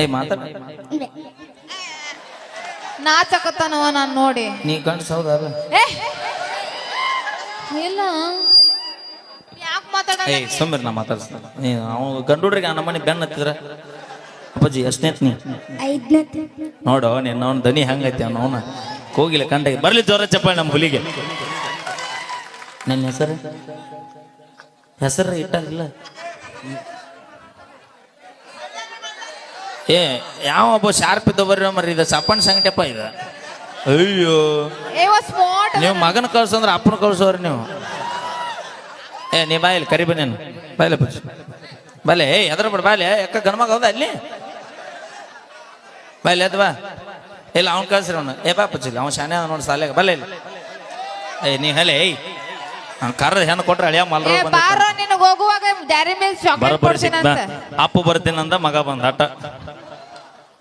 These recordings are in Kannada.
ಏಯ್ ನಾನು ನಾಚಕತ್ತಾನವ ನಾನ್ ನೋಡಿ. ನೀ ಗಂಡ್ಸ್ ಹೌದಲ್ಲ ಇಲ್ಲ. ಯಾಕೆ ಮಾತಾಡ ಏಯ್ ಸುಮ್ಮನೆ ನಾ ಮಾತಾಡ್ಸ್ತಾನ. ನೀ ಅವ್ನು ಗಂಡುಡ್ರಿಗೆ ಆ ನಮ್ಮನೆ ಬೆನ್ನ ಹತ್ತಿದ್ರ? ಅಪ್ಪಾಜಿ ಎಷ್ಟನೇ ನೀ? ನೋಡು ನಿನ್ನ ಅವ್ನ ದನಿ ಹಂಗೈತಿ ಅವ್ನ ಅವನ. ಕೋಗಿಲೆ ಕಂಡ ಬರ್ಲಿ ಜೋರ ಚಪ್ಪಾಳೆ ನಮ್ಮ ಹುಲಿಗೆ. ನನ್ನ ಹೆಸರು? ಹೆಸರು ಇಟ್ಟಂಗಿಲ್ಲ. ಏ ಯಾವ ಒಬ್ಬ ಶಾರ್ಪ್ ಇದ್ದ ಬರ್ರಿ ಮರಿ ಇದು ಸಪ್ಪಣ್ಣ ಸಂಗಟಪ್ಪ ಇದು. ಅಯ್ಯೋ. ಏವ ಸ್ಮಾರ್ಟ್ ನೀವು ಮಗನ ಕಳ್ಸಂದ್ರೆ ಅಪ್ಪನ ಕಳ್ಸೋರಿ ನೀವು. ಏ ನೀ ಬಾಯಿಲ್ ಕರಿ ಬನ್ನೇನು ಬಾಯಿಲೆ ಬಸ್ ಬಲೆ ಏ ಎದ್ರ ಬಿಡ ಬಾಯ್ಲೆ ಯಾಕ ಗಣಮಗ ಹೌದಾ ಅಲ್ಲಿ? ಬಾಯಿಲೆ ಎದ್ ಬಾ. ಇಲ್ಲ ಅವ್ನು ಕಳ್ಸ್ರಿ ಅವನು. ಏ ಬಾ ಪಚ್ಚಿಲ್ಲ ಅವ್ನು ಶಾನೆ ಅದ ನೋಡಿ ಸಾಲೆ ಬಲ್ಲ ಇಲ್ಲ ಏ ನೀ ಹಲೆ ಏಯ್. ಕರ್ದ ಹೆಣ್ಣು ಕೊಟ್ರೆ ಅಳಿಯ ಮಲ್ರ ಅಪ್ಪ ಬರ್ತೀನಂದ ಮಗ ಬಂದ ಅಟ್ಟ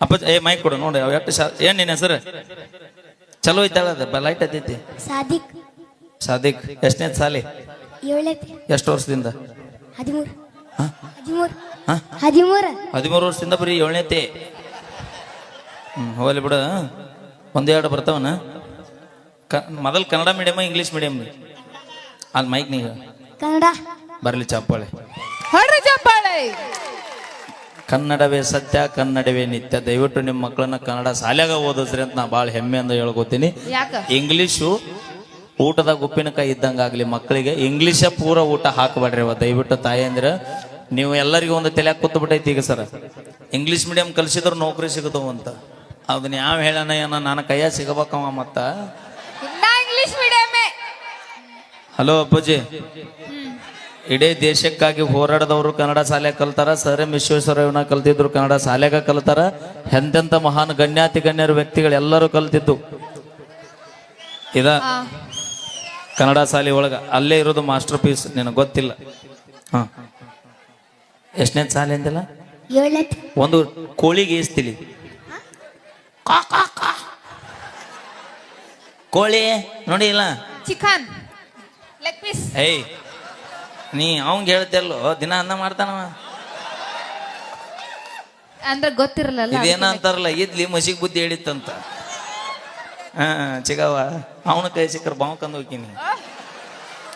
ಅಪ್ಪ ಏ ಮೈಕ್ ಕೊಡು ನೋಡಿ ಅವ್ ಎಷ್ಟು ಏನ್ ನಿನ್ನ ಹೆಸರು? ಚಲೋ ಬ ಲೈಟ್ ಐತೈತಿ. ಸಾದಿಕ್. ಸಾದಿಕ್ ಎಷ್ಟನೇ ಸಾಲಿ? ಏಳನೇ. ಎಷ್ಟು ವರ್ಷದಿಂದ? ಹದಿಮೂರು. ವರ್ಷದಿಂದ ಬರೀ ಏಳನೇತಿ ಹ್ಮ್ ಹೋಗಲಿ ಬಿಡು ಒಂದೆರಡು ಬರ್ತಾವನ? ಕ ಮೊದಲು ಕನ್ನಡ ಮೀಡಿಯಮ್ ಇಂಗ್ಲೀಷ್ ಮೀಡಿಯಮ್ ಅಲ್ಲಿ ಮೈಕ್ ನೀವು ಕನ್ನಡ. ಬರಲಿ ಚಪ್ಪಾಳೆ. ಹೊಡ್ರಿ ಚಪ್ಪಾಳೆ. ಕನ್ನಡವೇ ಸತ್ಯ ಕನ್ನಡವೇ ನಿತ್ಯ. ದಯವಿಟ್ಟು ನಿಮ್ಮ ಮಕ್ಕಳನ್ನ ಕನ್ನಡ ಶಾಲ್ಯಾಗ ಓದಿಸ್ರಿ ಅಂತ ನಾ ಭಾಳ ಹೆಮ್ಮೆಯಿಂದ ಹೇಳ್ಕೊತೀನಿ. ಯಾಕ? ಇಂಗ್ಲೀಷು ಊಟದ ಉಪ್ಪಿನಕಾಯಿ ಇದ್ದಂಗೆ ಆಗಲಿ ಮಕ್ಕಳಿಗೆ ಇಂಗ್ಲೀಷ ಪೂರ ಊಟ ಹಾಕಬೇಡ್ರಿ ಅವ ದಯವಿಟ್ಟು ಅಂದ್ರೆ ನೀವು ಎಲ್ಲರಿಗೂ ಒಂದು ತಲೆ ಕೂತು ಬಿಟ್ಟೈತಿ ಈಗ ಸರ್. ಇಂಗ್ಲೀಷ್ ಮೀಡಿಯಂ ಕಲಿಸಿದ್ರು ನೌಕರಿ ಸಿಗತವ ಅಂತ. ಅದನ್ನ ಯಾವ ಹೇಳೋಣ ಏನೋ? ನಾನು ಕೈಯ ಸಿಗಬೇಕವ ಮತ್ತ. ಹಲೋ ಅಪ್ಪಾಜಿ. ಇಡೀ ದೇಶಕ್ಕಾಗಿ ಹೋರಾಡದವರು ಕನ್ನಡ ಶಾಲೆಗೆ ಕಲ್ತಾರ ಸರ್ ಎಂ ವಿಶ್ವೇಶ್ವರಯ್ಯನ ಕಲ್ತಿದ್ರು ಕನ್ನಡ ಶಾಲೆಗ ಕಲ್ತಾರ ಎಂತೆಂಥ ಮಹಾನ್ ಗಣ್ಯಾತಿ ಗಣ್ಯರ ವ್ಯಕ್ತಿಗಳು ಎಲ್ಲರೂ ಕಲ್ತಿದ್ದು. ಇದ ಕನ್ನಡ ಶಾಲೆ ಒಳಗ ಅಲ್ಲೇ ಇರೋದು ಮಾಸ್ಟರ್ ಪೀಸ್ ನಿನಗೆ ಗೊತ್ತಿಲ್ಲ. ಹಾ. ಎಷ್ಟನೇ ಶಾಲೆ ಅಂದಿಲ್ಲ? ಒಂದು ಕೋಳಿಗೆ ಏಸ್ತಿಲಿ. ಕೋಳಿ ನೋಡಿ ಇಲ್ಲ? ಚಿಕನ್. ಏಯ್ ನೀ ಅವಂಗ ಹೇಳ್ತಲ್ಲೋ ದಿನ ಅನ್ನ ಮಾಡ್ತಾನವ. ಅಂದ್ರೆ ಗೊತ್ತಿರಲ್ಲ ಇದೇನ ಅಂತಾರಲ್ಲ ಇದ್ಲಿ ಮಸಿಗ್ ಬುದ್ಧಿ ಹೇಳಿತ್ತಂತ. ಹಾ ಚಿಗವ ಅವನ ಕೈ ಸಿಕ್ಕರ್ ಬಾವು ಕಂದು ಹೋಗ್ತೀನಿ.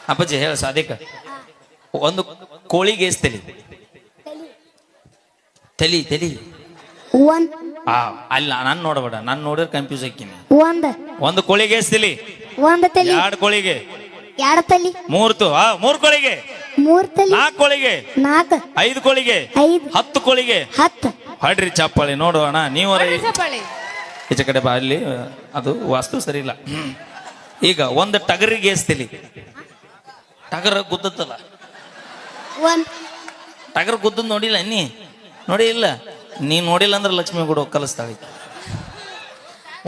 ಅಪ್ಪಾಜಿ ಹೇಳ ಸಾಧಿಕ. ಒಂದು ಕೋಳಿ ಗೇಸ್ ತಲಿ ತಲಿ. ಒಂದ್. ಆ ಅಲ್ಲ ನಾನ್ ನೋಡಬೇಡ ನಾನ್ ನೋಡಿದ್ರೆ ಕನ್ಫ್ಯೂಸ್ ಹಾಕಿನಿ ಒಂದ್. ಒಂದು ಕೋಳಿಗೆ ತಲಿ ಒಂದ್ ತಲಿ. ಎರಡು ಕೋಳಿಗೆ. ಎರಡು ತಲಿ. ಮೂರ್ತು ಆ ಮೂರ್ ಕೋಳಿಗೆ. ಮೂರ್ ತಲಿ ನಾಲ್ಕು ಕೋಳಿಗೆ. ನಾಲ್ಕು. ಐದು ಕೋಳಿಗೆ. ಐದು. ಹತ್ತು ಕೋಳಿಗೆ. ಹತ್ತು. ಹೊಡ್ರಿ ಚಪ್ಪಾಳಿ ನೋಡೋಣ ಚಪ್ಪಾಳೆ. ಈಚೆ ಕಡೆ ಬಾ ಅಲ್ಲಿ ಅದು ವಾಸ್ತು ಸರಿ ಇಲ್ಲ. ಈಗ ಒಂದು ಟಗರಿಗೆ ಏಸ್ತಿಲಿ ಟಗರ ಗುದ್ದತ್ತಲ್ಲ ಒಂದ್. ಟಗರ್ ಗುದ್ದದ್ ನೋಡಿಲ್ಲ ನೀ? ನೋಡಿ ಇಲ್ಲ. ನೀ ನೋಡಿಲ್ಲ ಅಂದ್ರೆ ಲಕ್ಷ್ಮಿ ಕೂಡ ಕಲಿಸ್ತಾಳೆ.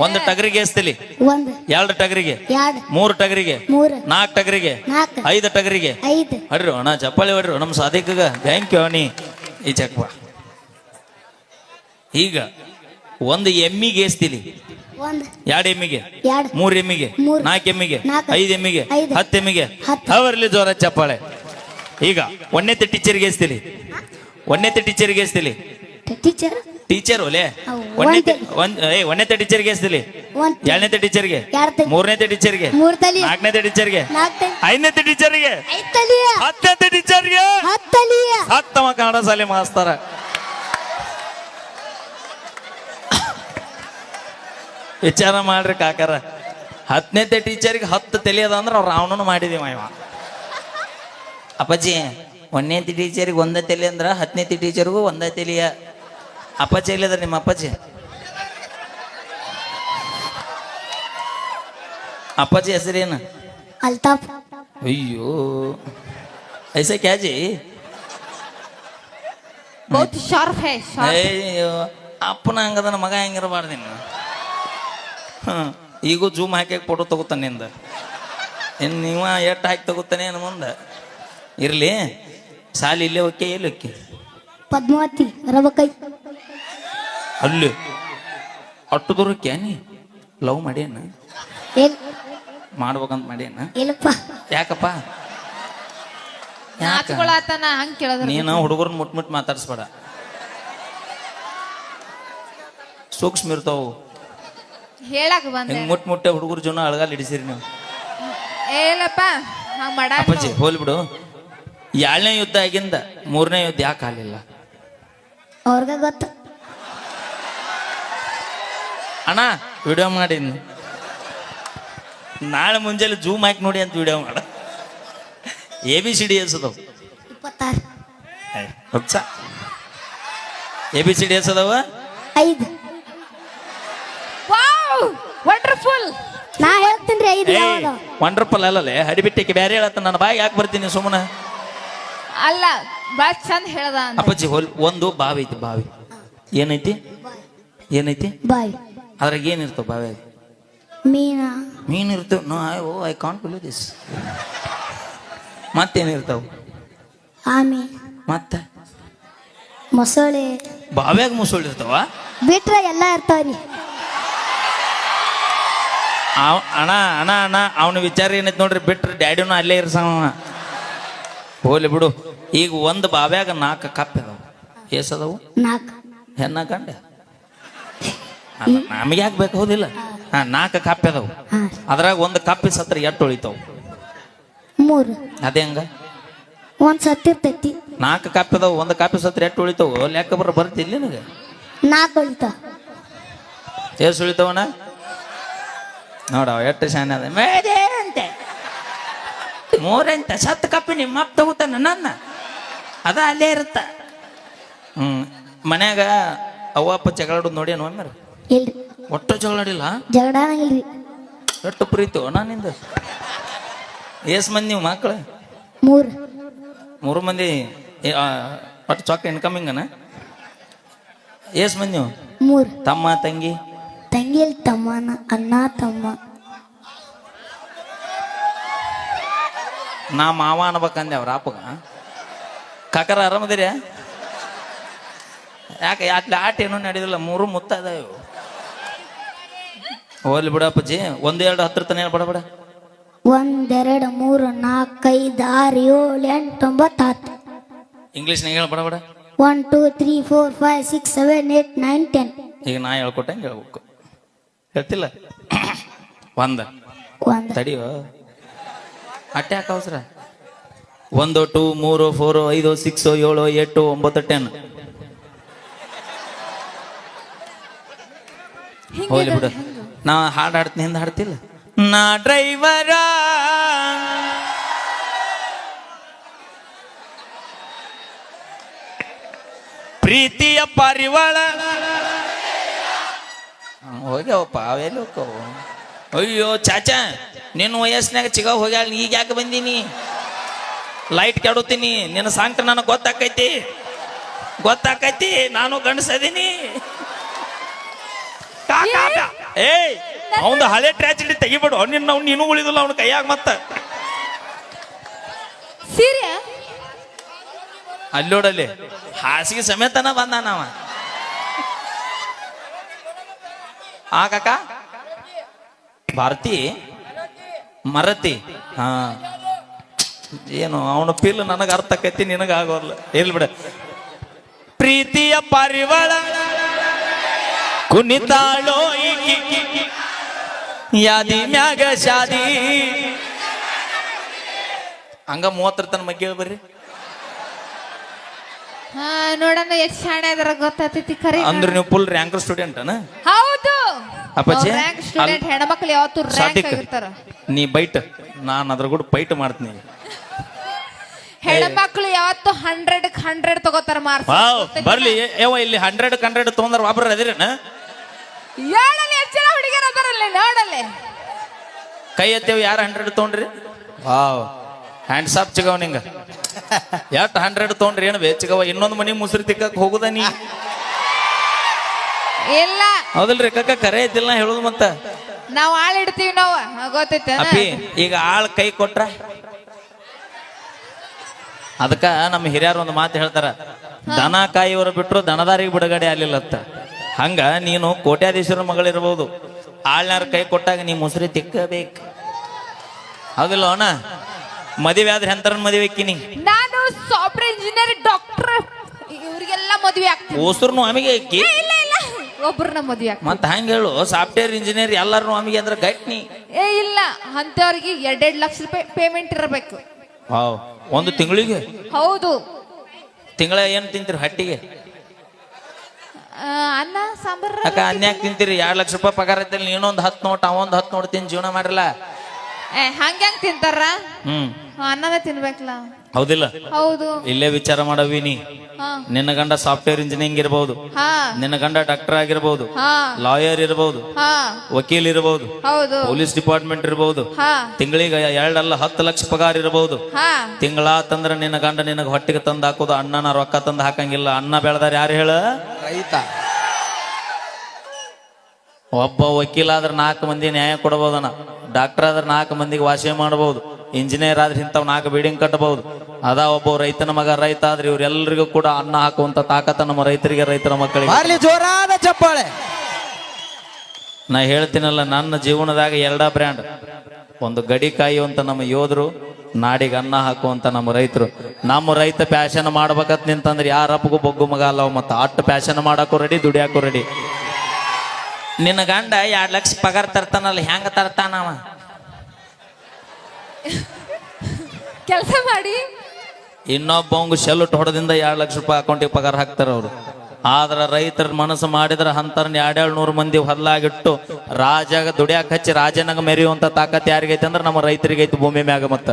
ಒಂದು ಟಗರಿಗೆ ಎಸ್ತಿಲಿ? ಒಂದ್. ಎರಡು ಟಗರಿಗೆ? ಎರಡ್. ಮೂರು ಟಗರಿಗೆ? ಮೂರ್. ನಾಲ್ಕು ಟಗರಿಗೆ? ನಾಲ್ಕು. ಐದು ಟಗರಿಗೆ? ಐದ್. ಹೊಡ್ರಿ ಅಣ್ಣ ಚಪ್ಪಾಳಿ ಹೊಡ್ರಿ. ನಮ್ಮ ಸಾಧಿಕಗ ಥ್ಯಾಂಕ್ ಯು ಅವನಿ ಈ ಚಕ್ವಾ ಈಗ ಒಂದು ಎಮ್ಮಿಗೆ ಎಸ್ತಿಲಿ? ಎರಡ್ ಎರಡು ಎಮ್ಮಿಗೆ? ಎರಡ್. ಮೂರ್ ಎಮ್ಮಿಗೆ? ಮೂರ್. ನಾಲ್ಕು ಎಮ್ಮಿಗೆ? ನಾಲ್ಕು. ಐದು ಎಮ್ಮಿಗೆ? ಐದು. ಹತ್ತು ಎಮ್ಮಿಗೆ? ಹತ್ತು. ಅವರ್ಲಿ ಜೋರ ಚಪ್ಪಾಳೆ? ಈಗ ಒನ್ನೆತ್ತ ಟೀಚರ್ಗೆ ಎಸ್ತಿಲಿ? ಒಂದನೇ ಟೀಚರ್ಗೆ ಎಸ್ತಿಲಿ? ಟೀಚರ್ ಟೀಚರ್ ಒಲೆ ಒಂದನೇ ಒಂದೇ. ಏ ಒಂದನೇ ಟೀಚರ್ಗೆ ಎಸ್ತಿಲಿ? ಒಂದ್ ಎರಡನೇ ಟೀಚರ್ಗೆ ಎರಡ್ ತಲಿ. ಮೂರನೇ ಟೀಚರ್ಗೆ ಮೂರ್ ತಲಿ ನಾಲ್ಕನೇ ಟೀಚರ್ಗೆ ಐದನೇ ಟೀಚರ್ಗೆ ಟೀಚರ್ಗೆ ಹತ್ತಲಿ ಕನ್ನಡ ಶಾಲೆ ಮಾಸ್ತರ. ವಿಚಾರ ಮಾಡ್ರಿ ಕಾಕಾರ. ಹತ್ತನೇ ಟೀಚರ್ಗೆ ಹತ್ತು ತಲೆ ಅದ ಅಂದ್ರೆ ಅವ್ರು ರಾವಣನು ಮಾಡಿದೀವ ಇವ ಅಪ್ಪಾಜಿ ಒಂದನೇ ಟೀಚರ್ಗೆ ಒಂದೇ ತಲೆ ಅಂದ್ರ ಹತ್ತನೇ ಟೀಚರ್ಗೂ ಒಂದೇ ತಲೆಯ. ಅಪ್ಪಾಜಿ ಇಲ್ಲದ ನಿಮ್ಮ ಅಪ್ಪಾಜಿ? ಅಪ್ಪಾಜಿ ಹೆಸರೇನು? ಅಲ್ತಾಫ್. ಅಯ್ಯೋ. ಐಸ ಕ್ಯಾಜಿ ಹೇ ಅಯ್ಯೋ ಅಪ್ಪನ ಹಂಗದನ ಮಗ ಹೆಂಗಿರಬಾರ್ದು ಇನ್ನು ಹ್ಮ್ ಈಗೂ ಜೂಮ್ ಹಾಕಿ ಫೋಟೋ ತಗೋತಾನೆ ನಿಂದ. ಇನ್ನು ನೀವ ಎಟ್ಟು ಹಾಕಿ ತಗೋತಾನೆ ಏನು ಮುಂದೆ? ಇರಲಿ ಸಾಲಿ ಇಲ್ಲೇ ಓಕೆ ಎಲ್ಲಿ ಓಕೆ ಪದ್ಮಾವತಿ ರಬಕೈ. ಅಲ್ಲಿ ಅಟ್ಟು ದೂರಕ್ಕೆ ನೀ? ಲವ್ ಮಾಡ್ಯಾನ? ಮಾಡ್ಬೇಕಂತ ಮಾಡ್ಯಾನ? ಎಲ್ಲಪ್ಪ ಯಾಕಪ್ಪ? ನೀನ ನಾಚ್ಕೊಳತನ ಹಂಗ್ ಕೇಳದ್ರ ನೀನು ಹುಡುಗರನ್ನ ಮುಟ್ ಮುಟ್ ಮಾತಾಡ್ಸ್ಬೇಡ. ಸೂಕ್ಷ್ಮ ಇರ್ತಾವು. ಹೇಳಕ್ ಬಂದೆ. ಹಿಂಗ್ ಮುಟ್ ಮುಟ್ಟೆ ಹುಡುಗರ ಜೀವನ ಅಳಗಾಲ್ ಹಿಡಿಸಿರಿ ನೀವು? ಏಲಪ್ಪ ಹಂಗ್ ಮಾಡ ಅಪ್ಪಾಜಿ ಹೋಲ್ ಬಿಡು. ಎರಡನೇ ಯುದ್ಧ ಆಗಿಂದ ಮೂರನೇ ಯುದ್ಧ ಯಾಕೆ ಆಗಲಿಲ್ಲ? ಅವ್ರಿಗೆ ಗೊತ್ತು. ಅಣ್ಣ ವಿಡಿಯೋ ಮಾಡಿ ನಾಳೆ ಮುಂಜಾನೆ ಜೂಮ್ ಹಾಕಿ ನೋಡಿ ಅಂತ ವಿಡಿಯೋ ಮಾಡ. A B C D s ಇಪ್ಪತ್ತಾರು. ಹುಚ್ಚ. ಎ ಬಿ ಸಿ ಡಿ ಎಸದವ ಐದು. ವಾವ್ ವಂಡರ್ಫುಲ್ ನಾ ಹೇಳ್ತೀನಿ ಐದು ಯಾವಾಗ ವಂಡರ್ಫುಲ್ ಹಡಿಬಿಟ್ಟಿಗೆ ಬೇರೆ ಹೇಳತ್ತ ನನ್ನ ಬಾಯಿ ಯಾಕೆ ಬರ್ತೀನಿ ಸುಮ್ಮನೆ ಅಲ್ಲ ಬಾಯ್ ಚಂದ ಹೇಳ್ದ ಅಂತ. ಅಪ್ಪಾಜಿ ಹೋಲ್ ಒಂದು ಬಾವಿ ಐತಿ ಬಾವಿ. ಏನೈತಿ? ಏನೈತಿ? ಬಾಯ್. ಅದ್ರಾಗ ಏನಿರ್ತಾವ ಬಾವಿ? ಮೀನಾ. ಮೀನು ಇರ್ತಾವ. No I oh I can't believe this. ಮತ್ತೇನಿರ್ತಾವ ಆಮೆ. ಮತ್ತೆ? ಮೊಸಳೆ. ಬಾವ್ಯಾಗ ಮೊಸಳೆ ಇರ್ತಾವ? ಬಿಟ್ರೆ ಎಲ್ಲ ಇರ್ತಾವ್ರಿ ಅವ ಅಣ್ಣ ಅಣ್ಣ ಅಣ್ಣ ಅವನ ವಿಚಾರ ಏನೈತಿ ನೋಡ್ರಿ ಬಿಟ್ರೆ ಡ್ಯಾಡಿನೂ ಅಲ್ಲೇ ಇರ್ಸವ ಹೋಲಿ ಬಿಡು. ಈಗ ಒಂದು ಬಾವ್ಯಾಗ ನಾಲ್ಕು ಕಪ್ ಅದಾವ. ಏಸದವು ನಾಲ್ಕು. ಹೆಣ್ಣ ಗಂಡ? ನಮಗೆ ಯಾಕೆ ಬೇಕು? ಹೌದಿಲ್ಲ. ಹಾ. ನಾಲ್ಕು ಕಪ್ ಅದಾವು. ಅದ್ರಾಗ ಒಂದು ಕಪ್ಪಿ ಸತ್ರ ಎಷ್ಟು ಉಳಿತಾವ? ಮೂರು. ಅದೇ ಹಂಗ? ಒಂದ್ ಸತ್ತಿರ್ತೈತಿ ನಾಲ್ಕು ಕಾಪಿ ಅದಾವ ಒಂದು ಕಾಪಿ ಸತ್ರ ಎಷ್ಟು ಉಳಿತಾವ? ಲೆಕ್ಕ ಬರ ಬರ್ತಿಲ್ಲ ನಿನಗೆ? ನಾಲ್ಕು ಉಳಿತಾವ. ಎಷ್ಟು ಉಳಿತಾವಣ ನೋಡ ಎಷ್ಟು ಶಾನೆ ಅದ. ಮೇದೆ ಅಂತೆ. ಅಂತ ಸತ್ತು ಕಪ್ಪಿ ನಿಮ್ಮ ಅಪ್ಪ ತಗೋತಾನ ನನ್ನ. ಅದ ಅಲ್ಲೇ ಇರುತ್ತ. ಹ್ಮ್ ಮನ್ಯಾಗ ಅವ್ವ ಅಪ್ಪ ಜಗಳಾಡೋದು ನೋಡಿ ಒಮ್ಮೆ ಇಲ್ರಿ ಒಟ್ಟು ಜಗಳ ಇಲ್ರಿ ಎಷ್ಟು ಪ್ರೀತಿ ನಾನಿಂದ ಎಸ್ ಮಂದಿ ನೀವು ಮಕ್ಕಳು ಮೂರು. ಮೂರು ಮಂದಿ ಏ, ಆ, ಒಟ್ಟು ಚೊಕ್ಕ ಇನ್ಕಮಿಂಗನ ಎಸ್ ಮಂದಿ ನೀವು? ಮೂರು. ತಮ್ಮ ತಂಗಿ? ತಂಗಿಲ್ ತಮ್ಮನ ಅಣ್ಣ? ತಮ್ಮ. ನಾ ಮಾವ ಅನ್ಬೇಕಂದೆ ಅವ್ರ ಅಪ್ಪಗ. ಕಾಕರ ಆರಾಮದಿರಿ ಯಾಕೆ ಯಾಕೆ ಆಟ ಏನೂ ನಡೆದಿಲ್ಲ? ಮೂರು ಮುತ್ತ ಅದಾವ ಇವು. ಹೋಗ್ಲಿ ಬಿಡಪ್ಪಜ್ಜಿ ಒಂದು ಎರಡು ಹತ್ರ ತನ ಬಡ ಬಡ. ಒಂದೆರಡು ಮೂರು ನಾಲ್ಕೈದು ಆರು ಏಳು ಎಂಟು ಒಂಬತ್ತು ಹತ್ತು ಇಂಗ್ಲೀಷ್ನಾಗ ಹೇಳ ಬಡ ಬಡ. One two three four five six seven eight nine ten ಈಗ ನಾ ಹೇಳ್ಕೊಟ್ಟಂಗೆ ಹೇಳ್ಬೇಕು. ಹೇಳ್ತಿಲ್ಲ? ಒಂದ. ಒಂದು. ತಡಿಯೋ. ಅಟ್ಟೆ ಯಾಕೆ ಅವಸರ? ಒಂದು ಟೂ ಮೂರು ಫೋರು ಐದು ಸಿಕ್ಸು ಏಳು ಎಂಟು ಒಂಬತ್ತು ಟೆನ್. ಹೋಗ್ಲಿ ಬಿಡು. ನಾ ಹಾಡು ಹಾಡ್ತೀನಿ, ಹಿಂದೆ ಹಾಡ್ತಿಲ್ಲ. ನಾ ಡ್ರೈವರ. ಪ್ರೀತಿಯ ಪಾರಿವಾಳ. ಹೋಗ್ಯಾವಪ್ಪ, ಅವೆಲ್ಲ ಅಯ್ಯೋ, ಚಾಚಾ ನಿನ್ನ ವಯಸ್ಸಿನಾಗ ಚಿಗ ಹೋಗ್ಯಾಳ ಈಗ ಯಾಕೆ ಬಂದೀನಿ? ಲೈಟ್ ಕೆಡುತ್ತೀನಿ ನಿನ್ನ ಸಾಂಗ್ಟ ನನಗೆ ಗೊತ್ತಾಕೈತಿ. ಗೊತ್ತಾಕೈತಿ, ನಾನು ಗಂಡಸದೀನಿ. ಏಯ್ ಅವನ ಹಳೆ ಟ್ರಾಜಿಡಿ ತೆಗಿಬಿಡು. ನಿನ್ನ ಅವ್ನು ನೀನು ಉಳಿದಿಲ್ಲ ಅವನ ಕೈಯಾಗ ಮತ್ತ. ಸೀರೆ ಅಲ್ಲೋಡಲ್ಲಿ. ಹಾಸಿಗೆ ಸಮೇತನ ಬಂದ ನಾವ ಆ ಕಾಕ? ಭಾರತಿ? ಮರತಿ? ಹಾ. ಏನು ಅವನ ಪಿಲ್ ನನಗ ಅರ್ಥ ಆಕೈತಿ ನಿನಗ ಆಗೋಲ್ಲ ಇರ್ಲಿ ಬಿಡ. ಪ್ರೀತಿಯ ಪಾರಿವಾಳ. ಕುಣಿತಾಳೋ ಯಾದಿ ಮ್ಯಾಗ ಶಾದಿ. ಹಂಗ ಮೂವತ್ತರ ತನ ಮಗ್ಗಿ ಬರ್ರಿ. ಹಾ ನೋಡೋಣ ಎಷ್ಟ್ ಶಾಣೆ ಅದರ ಗೊತ್ತಾಗ್ತೈತಿ ಖರೆ ಅಂದ್ರೆ ನೀವು ಫುಲ್ ರ್ಯಾಂಕರ್ ಸ್ಟೂಡೆಂಟ್ ಅನ? ಹೌದು. ಅಪ್ಪಾಜಿ, ರ್ಯಾಂಕ್ ಸ್ಟೂಡೆಂಟ್ ಹೆಣ್ಮಕ್ಳು ಯಾವತ್ತು ರ್ಯಾಂಕ್ ಆಗಿರ್ತಾರ. ನೀ ಬೈಟ್ ನಾನು ಅದ್ರ ಕೂಡ ಬೈಟ್ ಮಾಡ್ತೀನಿ. ಹೆಣ್ಮಕ್ಳು ಯಾವತ್ತು ಹಂಡ್ರೆಡ್ ಹಂಡ್ರೆಡ್ ತಗೋತಾರ ಮಾರ್ಕ್ಸ್ ಬರ್ಲಿ. ಏವ ಇಲ್ಲಿ ಹಂಡ್ರೆಡ್ ಹಂಡ್ರೆಡ್ ತೊಗೊಂಡ್ರ ಒಬ್ರ ಅದಿರೇನ? ಏಳಲ್ಲಿ ಎಷ್ಟು ಜನ ಹುಡುಗಿಯರು ಅದರಲ್ಲಿ ನೋಡಲ್ಲಿ ಕೈ ಎತ್ತೇವ್ ಯಾರು ಹಂಡ್ರೆಡ್ ತೊಗೊಂಡ್ರಿ? ವಾವ್. ಹ್ಯಾಂಡ್ಸ್ ಆಫ್ ಚಿಗವ ನಿಂಗ. ಎಷ್ಟು ಹಂಡ್ರೆಡ್ ತೊಗೊಂಡ್ರಿ? ಏನು ಬೇ ಚಿಗವ ಇನ್ನೊಂದು ಮನಿ ಮುಸುರಿ ತಿಕ್ಕಕ್ಕೆ ಹೋಗುದ ನೀ? ಇಲ್ಲ. ಹೌದಲ್ರಿ ಕಕ್ಕ ಕರೆ ಐತಿಲ್ಲ ನಾ ಹೇಳುದು ಮತ್ತ? ನಾವ್ ಆಳ್ ಇಡ್ತೀವಿ ನಾವು ಗೊತ್ತೈತೆ ಅಪ್ಪಿ ಈಗ ಆಳ್ ಕೈ ಕೊಟ್ರ? ಅದಕ್ಕ ನಮ್ಮ ಹಿರಿಯರು ಒಂದು ಮಾತು ಹೇಳ್ತಾರ ದನ ಕಾಯಿಯವರು ಬಿಟ್ಟರು ದನದಾರಿಗೆ ಬಿಡುಗಡೆ ಆಗ್ಲಿಲ್ಲತ್ತ ಹಂಗ ನೀನು ಕೋಟ್ಯಾಧೀಶ್ವರ ಮಗಳಿರ್ಬೋದು. ಆಳ್ನಾರ ಕೈ ಕೊಟ್ಟಾಗ ನೀ ಮುಸುರಿ ತಿಕ್ಕಬೇಕು. ಹೌದಿಲ್ಲ ಅಣ್ಣ ಮದುವೆ ಆದ್ರೆ ಎಂತರ ಮದುವೆ ಆಕಿನಿ? ನಾನು ಸಾಫ್ಟ್ವೇರ್ ಇಂಜಿನಿಯರ್ ಡಾಕ್ಟರ್ ಇವರಿಗೆಲ್ಲ ಮದುವೆ ಆಗ್ತೀನಿ. ಓಸರ್ನು ಅಮಿಗೆ ಏ, ಇಲ್ಲ ಇಲ್ಲ. ಒಬ್ಬರನ್ನ ಮದುವೆ ಆಗ್ತೀನಿ. ಮತ್ತೆ ಹಂಗ ಹೇಳು ಸಾಫ್ಟ್ವೇರ್ ಇಂಜಿನಿಯರ್ ಎಲ್ಲರೂ ಅಮಿಗೆ ಅಂದ್ರೆ ಗಟ್ನಿ. ಏ ಇಲ್ಲ. ಅಂತವ್ರಿಗೆ ಎರಡೆರಡು ಲಕ್ಷ ರೂಪಾಯಿ ಪೇಮೆಂಟ್ ಇರಬೇಕು. ವಾವ್. ಒಂದು ತಿಂಗಳಿಗೆ? ಹೌದು. ತಿಂಗಳ ಏನು ತಿಂತೀರಿ ಹಟ್ಟಿಗೆ? ಅನ್ನ ಸಾಂಬಾರ್ ಅಕ್ಕ ಅನ್ಯಾಕ್ ತಿಂತೀರಿ. ಎರಡ್ ಲಕ್ಷ ರೂಪಾಯಿ ಪಗಾರ ಐತಲ್ಲ ನೀನೊಂದ್ ಹತ್ತು ನೋಟ್ ಅವೊಂದ್ ಹತ್ತು ನೋಡ್ತೀನಿ ತಿನ್ ಜೀವನ ಮಾಡಿರಲ್ಲ? ಏ ಹಂಗ್ಯಾಂಗ್ ತಿಂತಾರ ಹ್ಮ್. ಅನ್ನದ ತಿನ್ಬೇಕಲ್ಲ ಹೌದಿಲ್ಲ? ಹೌದು. ಇಲ್ಲೇ ವಿಚಾರ ಮಾಡವಿನಿ ಹಾ. ನಿನ್ನ ಗಂಡ ಸಾಫ್ಟ್ವೇರ್ ಇಂಜಿನಿಯರಿಂಗ್ ಇರಬಹುದು ಹಾ. ನಿನ್ನ ಗಂಡ ಡಾಕ್ಟರ್ ಆಗಿರಬಹುದು ಹಾ. ಲಾಯರ್ ಇರಬಹುದು ಹಾ. ವಕೀಲ್ ಇರಬಹುದು ಹೌದು. ಪೊಲೀಸ್ ಡಿಪಾರ್ಟ್ಮೆಂಟ್ ಇರಬಹುದು ಹಾ. ತಿಂಗಳಿಗೆ ಎರಡಲ್ಲ ಹತ್ತು ಲಕ್ಷ ಪಗಾರ ಇರಬಹುದು ಹಾ. ತಿಂಗಳ ತಂದ್ರ ನಿನ್ನ ಗಂಡ ನಿನಗ ಹೊಟ್ಟಿಗೆ ತಂದು ಹಾಕೋದು ಅಣ್ಣನ ರೊಕ್ಕ ತಂದು ಹಾಕಂಗಿಲ್ಲ. ಅಣ್ಣ ಬೆಳೆದಾರ ಯಾರು ಹೇಳ? ರೈತ. ಒಬ್ಬ ವಕೀಲ ಆದ್ರೆ ನಾಲ್ಕು ಮಂದಿ ನ್ಯಾಯ ಕೊಡಬಹುದನ ಡಾಕ್ಟರ್ ಆದ್ರೆ ನಾಲ್ಕು ಮಂದಿಗೆ ವಾಸಿ ಮಾಡಬಹುದು ಇಂಜಿನಿಯರ್ ಆದ್ರೆ ಇಂಥವ್ ನಾಲ್ಕು ಬಿಲ್ಡಿಂಗ್ ಕಟ್ಟಬಹುದು ಅದ ಒಬ್ಬ ರೈತನ ಮಗ ರೈತ ಆದ್ರೆ ಇವ್ರೆಲ್ಲರಿಗೂ ಕೂಡ ಅನ್ನ ಹಾಕುವಂತ ತಾಕತ್ತ ನಮ್ಮ ರೈತರಿಗೆ ರೈತರ ಮಕ್ಕಳಿಗೆ. ಜೋರಾದ ಚಪ್ಪಾಳೆ. ನಾ ಹೇಳ್ತೀನಲ್ಲ ನನ್ನ ಜೀವನದಾಗ ಎರಡ ಬ್ರ್ಯಾಂಡ್. ಒಂದು ಗಡಿ ಕಾಯುವಂತ ನಮ್ಮ ಯೋಧರು ನಾಡಿಗೆ ಅನ್ನ ಹಾಕುವಂತ ನಮ್ಮ ರೈತರು. ನಮ್ಮ ರೈತ ಪ್ಯಾಶನ್ ಮಾಡ್ಬೇಕತ್ ನಿಂತಂದ್ರೆ ಯಾರಪ್ಪಗೂ ಬೊಗ್ಗು ಮಗ ಅಲ್ಲ ಮತ್ತೆ ಅಟ್ಟು ಪ್ಯಾಶನ್ ಮಾಡಕ್ಕೂ ರೆಡಿ ದುಡಿಯಾಕು ರೆಡಿ ನಿನ್ನ ಗಂಡ ಎರಡು ಲಕ್ಷ ಪಗಾರ ತರ್ತಾನಲ್ಲ ಹೆಂಗ ತರ್ತಾನವ ಕೆಲಸ ಮಾಡಿ. ಇನ್ನೊಬ್ಬ ಶೆಲ್ಟ್ ಹೊಡೆದಿಂದ ಎರಡು ಲಕ್ಷ ರೂಪಾಯಿ ಅಕೌಂಟಿಗೆ ಪಗಾರ ಹಾಕ್ತಾರ ಅವರು. ಆದ್ರ ರೈತರ ಮನಸ್ಸು ಮಾಡಿದ್ರ ಅಂತರ್ನ ಎರಡೆರಡು ನೂರು ಮಂದಿ ಹೊಲ್ಲಾಗಿಟ್ಟು ರಾಜಾಗ ದುಡಿಯಾಕ ಹಚ್ಚಿ ರಾಜನಾಗ ಮೆರೆಯುವಂತ ತಾಕತ್ ಯಾರಿಗೈತೆ ಅಂದ್ರೆ ನಮ್ಮ ರೈತರಿಗೈತಿ ಭೂಮಿ ಮ್ಯಾಗ ಮತ್ತ.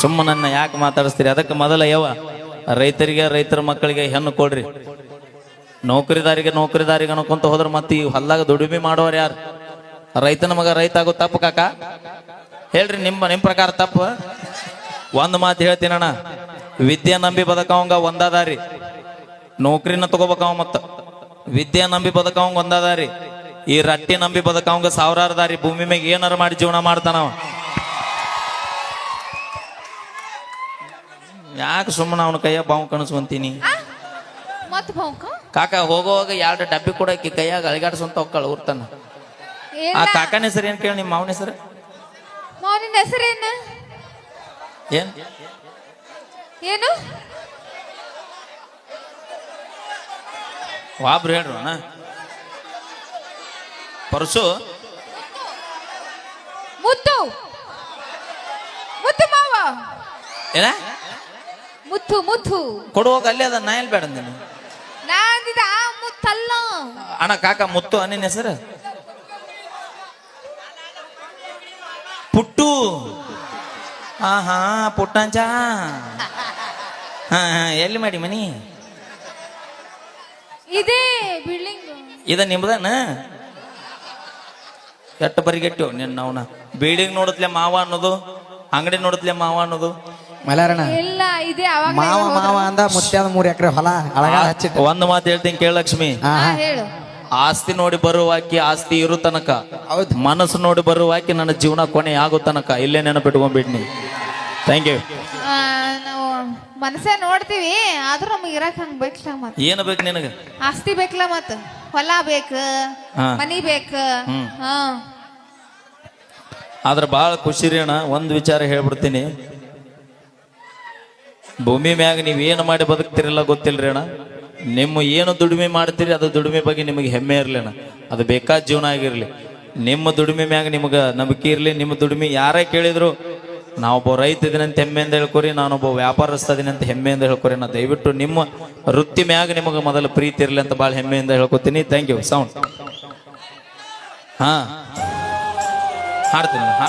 ಸುಮ್ಮನನ್ನ ಯಾಕೆ ಮಾತಾಡಿಸ್ತೀರಿ? ಅದಕ್ಕೆ ಮೊದಲ ಯಾವ ರೈತರಿಗೆ ರೈತರ ಮಕ್ಕಳಿಗೆ ಹೆಣ್ಣು ಕೊಡ್ರಿ. ನೌಕರಿದಾರಿಗೆ ನೌಕರಿದಾರಿಗೆ ಅನ್ಕೊಂತ ಹೋದ್ರೆ ಮತ್ತೆ ಈ ಹೊಲ್ದಾಗ ದುಡಿಮೆ ಮಾಡೋರು ಯಾರು? ರೈತನ ಮಗ ರೈತ ಆಗೋ ತಪ್ಪು ಕಾಕ? ಹೇಳ್ರಿ ನಿಮ್ಮ ನಿಮ್ಮ ಪ್ರಕಾರ ತಪ್ಪು? ಒಂದು ಮಾತು ಹೇಳ್ತೀನಣ್ಣ ವಿದ್ಯೆ ನಂಬಿ ಬದಕವಂಗ ಒಂದಾದಾರಿ. ನೌಕರಿನ ತಗೋಬೇಕವ ಮತ್ತ. ವಿದ್ಯೆ ನಂಬಿ ಬದಕವಂಗ ಒಂದಾದಾರಿ. ಈ ರಟ್ಟಿ ನಂಬಿ ಬದಕವಂಗ ಸಾವಿರಾರು ದಾರಿ ಭೂಮಿ ಮ್ಯಾಗ ಏನಾರು ಮಾಡಿ ಜೀವನ ಮಾಡ್ತಾನವ. ಯಾಕೆ ಸುಮ್ಮನೆ ಅವನ ಕೈಯ ಬಾವು ಕಣಿಸ್ಕೊಂತೀನಿ? ಮತ್ ಭೌಕ ಕಾಕ ಹೋಗುವಾಗ ಎರಡು ಡಬ್ಬಿ ಕೂಡ ಆಕಿ ಕೈಯಾಗ ಅಳಿಗಾಡ್ಸಂತ ಹೋಗ್ಕಳ ಊರ್ತಾನ. ಆ ಕಾಕನ ಹೆಸರು ಏನ್ ಕೇಳಿ ನಿಮ್ಮ ಮಾವನ ಹೆಸರು? ಮಾವನಿನ ಹೆಸರೇನು ಏನ್? ಏನು? ವಾಬ್ರು ಹೇಳ್ರು ಅಣ್ಣ. ಪರಸು. ಮುತ್ತು. ಮುತ್ತು ಮಾವ. ಏನ? ಮುತ್ತು ಮುತ್ತು. ಕೊಡುವಾಗ ಅಲ್ಲೇ ಅದ ನಾ ಎಲ್ಲಿ ಬೇಡ ನೀನು? ಆ ಮುತ್ತಲ್ಲ. ಅಣ್ಣ ಕಾಕ ಮುತ್ತು ನಿನ್ನ ಹೆಸರು? ಪುಟ್ಟು. ಹಾ ಹಾ ಪುಟ್ಟಂಚ. ಹಾ ಹಾ ಎಲ್ಲಿ ಮಾಡಿ ಮನಿ? ಇದೇ ಬಿಲ್ಡಿಂಗ್. ಇದ ನಿಮ್ದನ? ಎಟ್ಟು ಬರಿಗೆಟ್ಟು ನಿನ್ನ ಅವನ. ಬಿಲ್ಡಿಂಗ್ ನೋಡತ್ಲೆ ಮಾವ ಅನ್ನೋದು ಅಂಗಡಿ ನೋಡತ್ಲೆ ಮಾವ ಅನ್ನೋದು. ಮಲ್ಯಾರಣ ಇಲ್ಲ ಇದೆ ಅವಾಗ ಮಾವ ಮಾವ ಅಂದ ಮುತ್ಯಾದ ಮೂರು ಎಕರೆ ಹೊಲ ಅಳಗಾಲ ಹಚ್ಚಿಟ್ಟು. ಒಂದ್ ಮಾತು ಹೇಳ್ತೀನಿ ಕೇಳ ಲಕ್ಷ್ಮಿ. ಹಾ ಹೇಳು. ಆಸ್ತಿ ನೋಡಿ ಬರುವಾಕಿ ಆಸ್ತಿ ಇರು ತನಕ. ಹೌದು. ಮನಸ್ಸು ನೋಡಿ ಬರುವಾಕಿ ನನ್ನ ಜೀವನ ಕೊನೆ ಆಗೋ ತನಕ. ಇಲ್ಲೇ ನೆನಪಿಟ್ಕೊಂಡ್ಬಿಡ್ನಿ ಥ್ಯಾಂಕ್ ಯು ಆ, ನಾವು ಮನಸ್ಸೇ ನೋಡ್ತೀವಿ ಆದ್ರೂ ನಮ್ಗೆ ಇರಕ್ ಹಂಗ್ ಬೇಕಲ್ಲ ಮತ್ ಏನು ಬೇಕು ನಿನಗೆ? ಆಸ್ತಿ ಬೇಕಲ್ಲ ಮತ್ ಹೊಲ ಬೇಕ ಹಾ. ಮನಿ ಬೇಕ ಹ್ಮ್. ಹಾ. ಆದ್ರೆ ಬಹಳ ಖುಷಿ ರೀ ಅಣ್ಣ. ಒಂದು ವಿಚಾರ ಹೇಳ್ಬಿಡ್ತೀನಿ. ಭೂಮಿ ಮ್ಯಾಗ ನೀವು ಏನು ಮಾಡಿ ಬದುಕ್ತಿರಲ್ಲ ಗೊತ್ತಿಲ್ರಿ ಅಣ್ಣ? ನಿಮ್ಮ ಏನು ದುಡಿಮೆ ಮಾಡ್ತೀರಿ ಅದು ದುಡಿಮೆ ಬಗ್ಗೆ ನಿಮಗೆ ಹೆಮ್ಮೆ ಇರಲಿ ಅಣ್ಣ. ಅದು ಬೇಕಾದ ಜೀವನ ಆಗಿರಲಿ. ನಿಮ್ಮ ದುಡಿಮೆ ಮ್ಯಾಗ ನಿಮಗೆ ನಂಬಿಕೆ ಇರಲಿ. ನಿಮ್ಮ ದುಡಿಮೆ ಯಾರೇ ಕೇಳಿದ್ರು ನಾವೊಬ್ಬ ರೈತ ಇದೀನಂತ ಹೆಮ್ಮೆಯಿಂದ ಹೇಳ್ಕೊರಿ ನಾನೊಬ್ಬ ವ್ಯಾಪಾರಸ್ಥ ಹೆಮ್ಮೆ ಹೆಮ್ಮೆಯಿಂದ ಹೇಳ್ಕೊರಿ ನಾ ದಯವಿಟ್ಟು ನಿಮ್ಮ ವೃತ್ತಿ ಮ್ಯಾಗ ನಿಮಗೆ ಮೊದಲು ಪ್ರೀತಿ ಇರಲಿ ಅಂತ ಭಾಳ ಹೆಮ್ಮೆಯಿಂದ ಹೇಳ್ಕೊತೀನಿ. ಥ್ಯಾಂಕ್ ಯು ಸೌಂಡ್ ಹಾ. ಹಾಡ್ತೀನಿ ಹಾ,